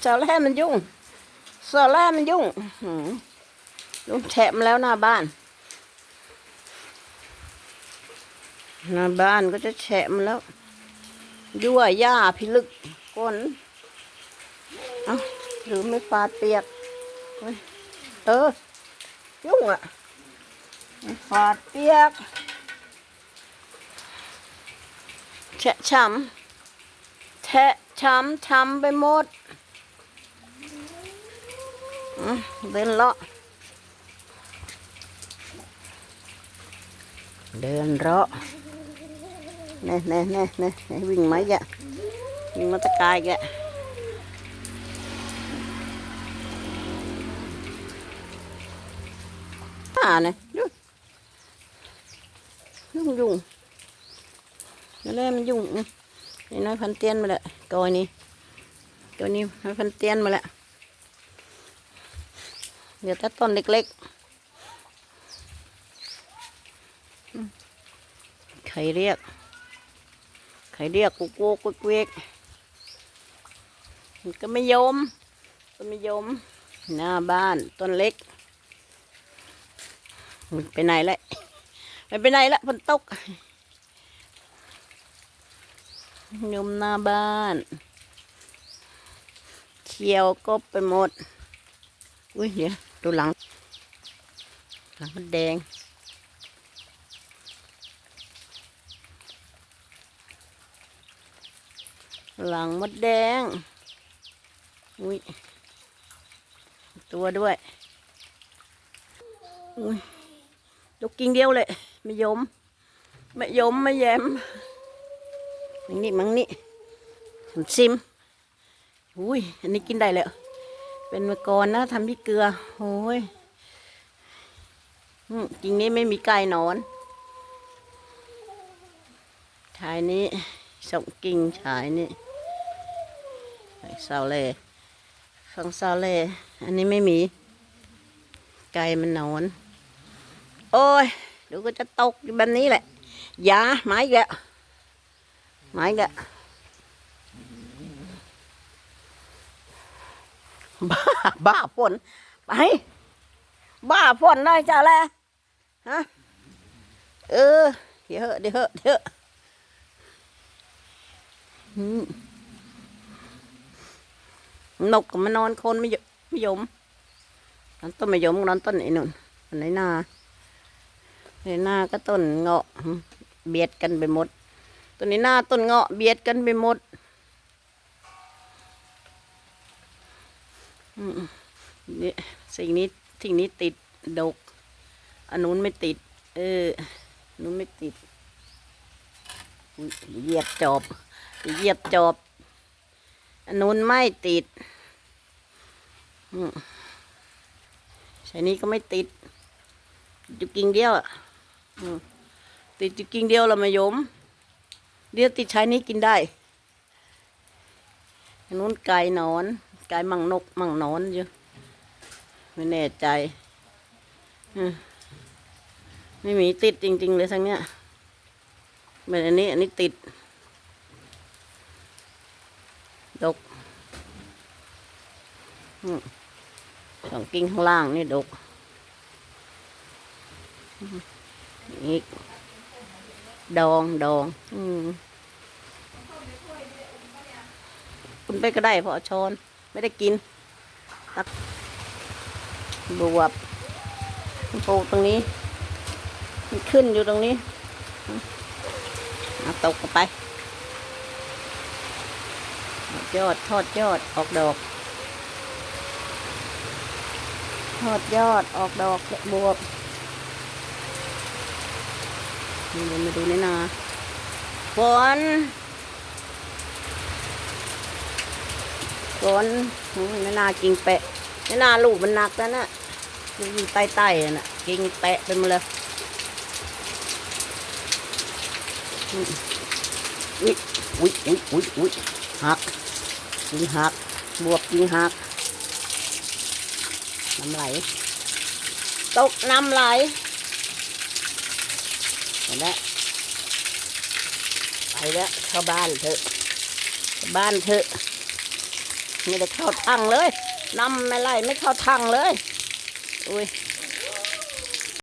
เจ้าแร่มันยุ่งเจ้าแร่มันยุ่งลุงแฉมแล้วหน้าบ้าน หน้าบ้านก็จะแฉะมแล้ว ยั่วหญ้าพิลึกก้นเอ้าหรือไม่ฟาดเปียก เออ ยุ่งอะฟาดเปียกแฉะช้ำ แทะช้ำช้ำไปหมดเดินเลาะ เดินเลาะเน่เน่เน่เน่เน่วิ่งไหมแกวิ่งมาตะกายแกตาเนี่ยยุ่งยุ่งยุ่งแหละมันยุ่ง นี่น้อยพันเตี้ยนมาและกอยนี่ตัวนี้น้อยพันเตี้ยนมาและเดี๋ยวถ้าต้นเล็กๆอืมใครเรียกใครเรียกกูกูกูเวกมันก็ไม่ยอมก็ไม่ยม หน้าบ้านต้นเล็ก มันไปไหนละมันไปไหนละฝนตก ยมหน้าบ้าน เขียวก็ไปหมด อุ้ยเดี๋ยวดูหลัง หลังมันแดง หลังมดแดง อุ้ย ตัวด้วย อุ้ยลูกกิ่งเดียวเลย ไม่ยม ไม่ยม ไม่แย้ม มังนี่มังนี่ผมซิมอุ้ยอันนี้กินได้แล้ว เป็นมะกรนะทำที่เกลือโอ้ยอืมกิ่งนี้ไม่มีไก่นอนชายนี้สองกิ่งชายนี้เสาเล่ฟังเสาเล่อันนี้ไม่มี ไก่มันนอน โอ้ยดูก็จะตกแบบนี้แหละอยาไม้อีก ไม้อีกแล้วบ้าบ้าฝนไปบ้าฝนได้จ้าแล้ฮะเออเดี๋ยวเหอะเดี๋ยวเหอะเดี๋ยวเหอะอืมนกก็มานอนคนไม่ยไม่ยมนอนต้นไม่ยมนอนต้นไอ้นุ่นอันไหนนาในหน้าก็ต้นเงาะเบียดกันไปหมด ต้นนี้หน้าต้นเงาะเบียดกันไปหมดนี่สิ่งนี้สิ่งนี้ติดดกอันนู้นไม่ติด เออนู้นไม่ติดเหยียบจอบเหยียบจอบอันนู้นไม่ติดอืมใช่นี้ก็ไม่ติดอยู่กิ่งเดียวติดอยู่กิ่งเดียวเรามายม เดี๋ยวติดใช้นี้กินได้นู้นไก่นอน ไก่มังนกมังนอนอยู่ไม่แน่ใจไม่มีติดจริง ๆ เลยทั้งเนี้ยเหมือนอันนี้ อันนี้ติด ดกสองกิ่งข้างล่างนี่ดกอีก ดองดอง อืมคุณไปก็ได้เพราะเอช้อน ไม่ได้กิน ตักบวบปลูกตรงนี้ มันขึ้นอยู่ตรงนี้เอาตกไป ยอดทอดยอดออกดอก ทอดยอดออกดอกบวบ นี่เดินมาดูนี่นาฝนฝนอืมนี่นากิ่งแปะนี่นาลูกมันหนักแล้วนะมันอยู่ใต้ๆอะน่ะกิ่งแปะไปหมดเลยอุ้ยอุ้ยอุ้ยอุ้ยอุ้ยหักกินหักบวบกินหักน้ำไหลตกน้ำไหล ห็นไหมไปแล้วเข้าบ้านเถอะบ้านเถอะไม่ได้เข้าทางเลยนำไม่ไล่ไม่เข้าทางเลย อุ้ย